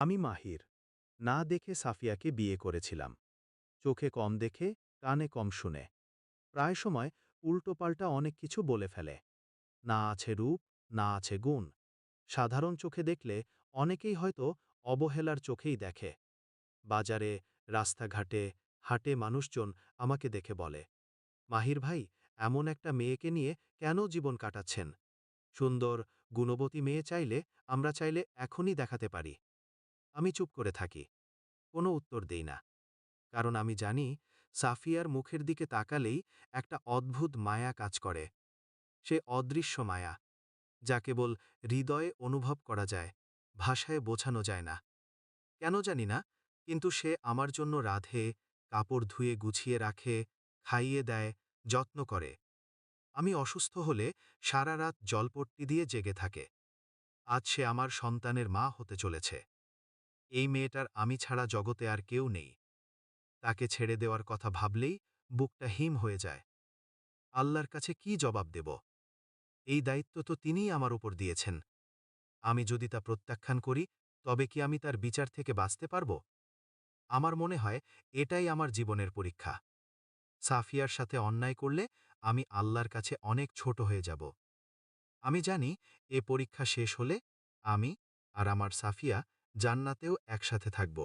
আমি মাহির। না দেখে সাফিয়াকে বিয়ে করেছিলাম। চোখে কম দেখে, কানে কম শুনে। প্রায় সময় উল্টোপাল্টা অনেক কিছু বলে ফেলে। না আছে রূপ, না আছে গুণ। সাধারণ চোখে দেখলে অনেকেই হয়তো অবহেলার চোখেই দেখে। বাজারে, রাস্তাঘাটে, হাটে মানুষজন আমাকে দেখে বলে, মাহির ভাই, এমন একটা মেয়েকে নিয়ে কেন জীবন কাটাচ্ছেন? সুন্দর, গুণবতী মেয়ে চাইলে আমরা চাইলে এখনই দেখাতে পারি। আমি চুপ করে থাকি। কোনো উত্তর দেই না। কারণ আমি জানি, সাফিয়ার মুখের দিকে তাকালেই একটা অদ্ভুত মায়া কাজ করে। সে অদৃশ্য মায়া, যা কেবল হৃদয়ে অনুভব করা যায়, ভাষায় বোঝানো যায় না। কেন জানি না, কিন্তু সে আমার জন্য রাধে, কাপড় ধুয়ে গুছিয়ে রাখে, খাইয়ে দেয়, যত্ন করে। আমি অসুস্থ হলে সারা রাত জলপট্টি দিয়ে জেগে থাকে। আজ সে আমার সন্তানের মা হতে চলেছে। এই মেয়েটার আমি ছাড়া জগতে আর কেউ নেই। তাকে ছেড়ে দেওয়ার কথা ভাবলেই বুকটা হিম হয়ে যায়। আল্লাহর কাছে কি জবাব দেব? এই দায়িত্ব তো তিনিই আমার উপর দিয়েছেন। আমি যদি তা প্রত্যাখ্যান করি, তবে কি আমি তার বিচার থেকে বাঁচতে পারব? আমার মনে হয় এটাই আমার জীবনের পরীক্ষা। সাফিয়ার সাথে অন্যায় করলে আমি আল্লাহর কাছে অনেক ছোট হয়ে যাব। আমি জানি এ পরীক্ষা শেষ হলে আমি আর আমার সাফিয়া জান্নাতেও একসাথে থাকব।